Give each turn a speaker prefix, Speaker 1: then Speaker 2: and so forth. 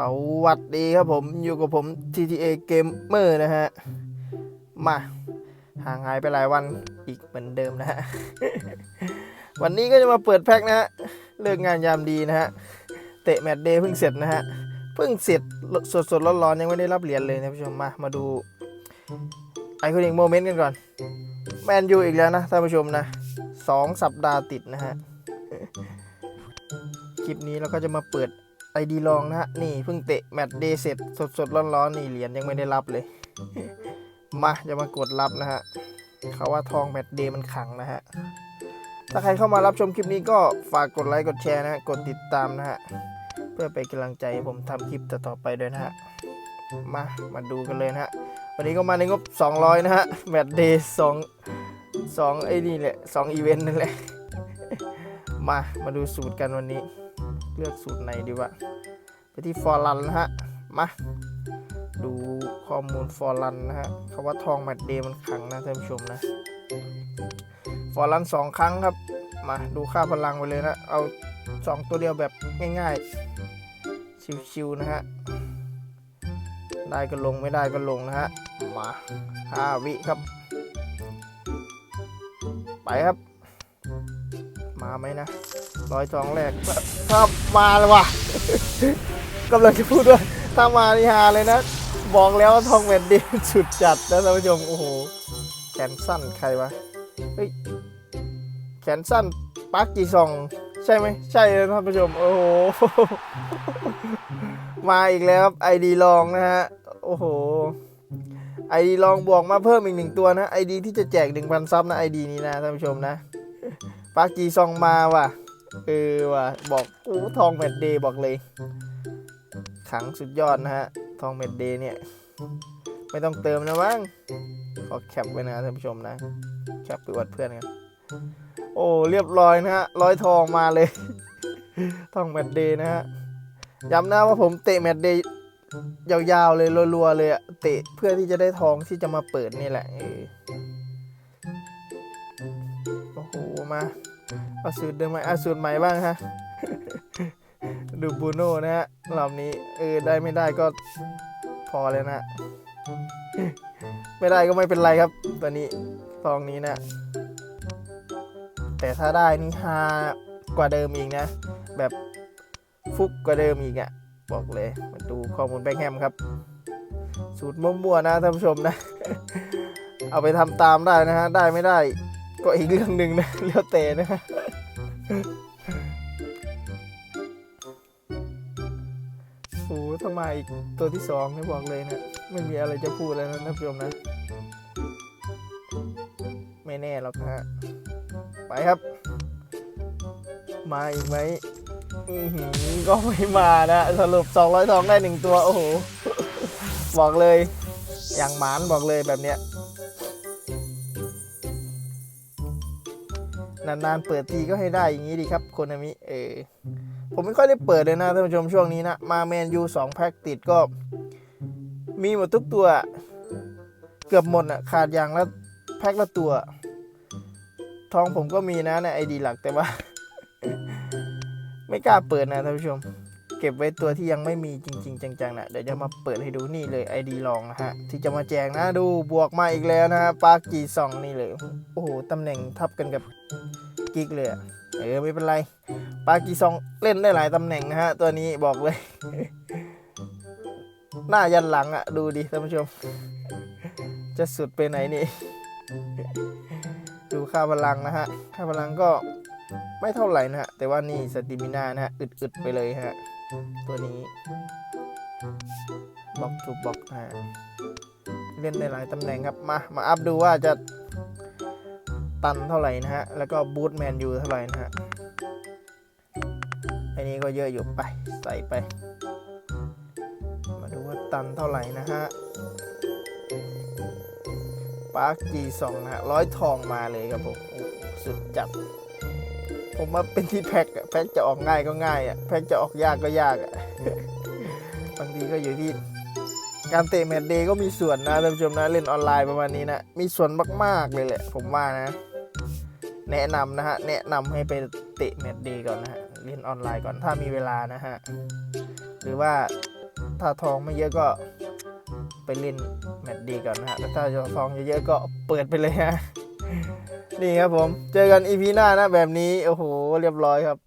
Speaker 1: สวัสดีครับผมอยู่กับผม TTA Gamer นะฮะ มาห่างหายไปหลายวันอีกเหมือนเดิมนะฮะ วันนี้ก็จะมาเปิดแพ็คนะฮะ เลิกงานยามดีนะฮะ เตะแมตช์เดย์เพิ่งเสร็จนะฮะ เพิ่งเสร็จสดสดๆร้อนๆ ยังไม่ได้รับเหรียญเลยนะผู้ชมมา มาดูไอคอนิกโมเมนต์กันก่อน แมนยูอีกแล้วนะท่านผู้ชมนะสองสัปดาห์ติดนะฮะ คลิปนี้เราก็จะมาเปิด ไอดีลองนะฮะ นี่เพิ่งเตะแมตช์เดย์เสร็จสดสดๆร้อนๆนี่เหรียญยังไม่ได้รับเลย มาจะมากดรับนะฮะเขาว่าทองแมตช์เดย์มันขังนะฮะ ถ้าใครเข้ามารับชมคลิปนี้ก็ฝากกดไลค์กดแชร์นะฮะกดติดตามนะฮะ เพื่อเป็นกำลังใจให้ผมทำคลิปต่อๆไปด้วยนะฮะ มามาดูกันเลยนะฮะ วันนี้ก็มาในงบ 200 นะฮะ แมตช์เดย์สองสองไอ้นี่แหละสองอีเวนต์นั่นแหละ มามาดูสูตรกันวันนี้ เลือกสูตรไหนดีวะ ไปที่ฟอร์รันนะฮะ มา ดูข้อมูลฟอร์รันนะฮะคำว่าทองแมตช์เดย์มันขังนะท่านผู้ชมนะ ฟอร์รันสองครั้งครับ มาดูค่าพลังไปเลยนะ เอาสองตัวเดียวแบบง่ายๆ ชิวๆนะฮะ ได้ก็ลงไม่ได้ก็ลงนะฮะ มาห้าวิครับ ไปครับ มาไหมนะ ร้อยทองแรกถ้ามาเลยว่ะกำลังจะพูดว่าถ้ามานี่ฮาเลยนะ บอกแล้วว่าทองแมนดีสุดจัดนะท่านผู้ชมโอ้โหแขนสั้นใครวะเฮ้ยแขนสั้นปักจีซอง ใช่ไหมใช่เลยท่านผู้ชมโอ้โหมาอีกแล้วครับไอดีลองนะฮะโอ้โหไอดีลองบวกมาเพิ่มอีกหนึ่งตัวนะไอดีที่จะแจกหนึ่งพันซับนะไอดีนี้นะท่านผู้ชมนะปากีซองมาว่ะ เออว่ะบอกอู้ทองแมดเดย์บอกเลย ขังสุดยอดนะฮะ ทองแมดเดย์เนี่ย ไม่ต้องเติมนะมั้งขอแคปไว้นะท่านผู้ชมนะ แคปไปอวดเพื่อนกัน โอ้เรียบร้อยนะฮะร้อยทองมาเลย ทองแมดเดย์นะฮะย้ำนะว่าผมเตะแมตช์เดย์ยาวๆเลยรัวๆเลยอะเตะเพื่อที่จะได้ทองที่จะมาเปิดนี่แหละโอ้โหมา เอาสูตรเดิมไหมเอาสูตรใหม่บ้างฮะ ดูบูโน่นะฮะรอบนี้เออได้ไม่ได้ก็พอเลยนะ ไม่ได้ก็ไม่เป็นไรครับตัวนี้ทองนี้นะ แต่ถ้าได้นี่ฮากว่าเดิมอีกนะ แบบฟุกกว่าเดิมอีกอะ่ะ บอกเลยมาดูข้อมูลแบงค์แฮมครับ สูตรมั่วๆนะท่านผู้ชมนะ เอาไปทำตามได้นะฮะ ได้ไม่ได้ ก็อีกเรื่องหนึ่งนะเลี้ยวเตะนะฮะโอ้โหถ้ามอีกตัวที่สองนี่บอกเลยนะไม่มีอะไรจะพูดแล้วนะท่านผู้ชมนะ ไม่แน่หรอกฮะ ไปครับ มาอีกไหมก็ไม่มานะสรุป 200ทองได้หนึ่งตัว โอ้โห บอกเลย อย่างหมานบอกเลยแบบเนี้ย นานๆเปิดทีก็ให้ได้อย่างนี้ดีครับโคนามิเออผมไม่ค่อยได้เปิดเลยนะท่านผู้ชมช่วงนี้นะ มาแมนยูสองแพ็กติดก็ มีหมดทุกตัว เกือบหมดอะ ขาดอย่างละแพ็คละตัว ทองผมก็มีนะในไอดีหลักแต่ว่า ไม่กล้าเปิดนะท่านผู้ชม เก็บไว้ตัวที่ยังไม่มีจริง ๆ จังๆนะเดี๋ยวจะมาเปิดให้ดูนี่เลย ID ลองนะฮะ ที่จะมาแจกนะดูบวกมาอีกแล้วนะฮะปากีซองนี่เลย โอ้โหตำแหน่งทับกันกับกิกเลยอเออไม่เป็นไร ปากีซองเล่นได้หลายตำแหน่งนะฮะ ตัวนี้บอกเลย หน้ายันหลังอะดูดิท่านผู้ชม จะสุดไปไหนนี่ ดูค่าพลังนะฮะ ค่าพลังก็ไม่เท่าไหร่นะฮะ แต่ว่านี่สติมินานะฮะ อึดๆไปเลยฮะ ตัวนี้บล็อกทูกบล็อกฮะเล่นได้หลายตำแหน่งครับ มา มาอัพดูว่าจะตันเท่าไหร่นะฮะ แล้วก็บูทแมนยูเท่าไหร่นะฮะ อันนี้ก็เยอะอยู่ไป ใส่ไป มาดูว่าตันเท่าไหร่นะฮะปาร์กีสองนะฮะร้อยทองมาเลยครับผมโอ้สุดจัด ผมว่าเป็นที่แพ็กอะแพ็กจะออกง่ายก็ง่ายอะแพ็กจะออกยากก็ยากอะบางทีก็อยู่ที่ การเตะแมตช์เดย์ก็มีส่วนนะท่านผู้ชมนะเล่นออนไลน์ประมาณนี้นะ มีส่วนมาก ๆ เลยแหละ ผมว่านะ แนะนำนะฮะ แนะนำให้ไปเตะแมตช์เดย์ก่อนนะฮะเล่นออนไลน์ก่อนถ้ามีเวลานะฮะ หรือว่าถ้าทองไม่เยอะก็ไปเล่นแมตช์เดีก่อนนะฮะแต่ถ้าทองเยอะๆก็เปิดไปเลยฮะ นี่ครับผม เจอกันอีพีหน้านะแบบนี้ โอ้โห เรียบร้อยครับ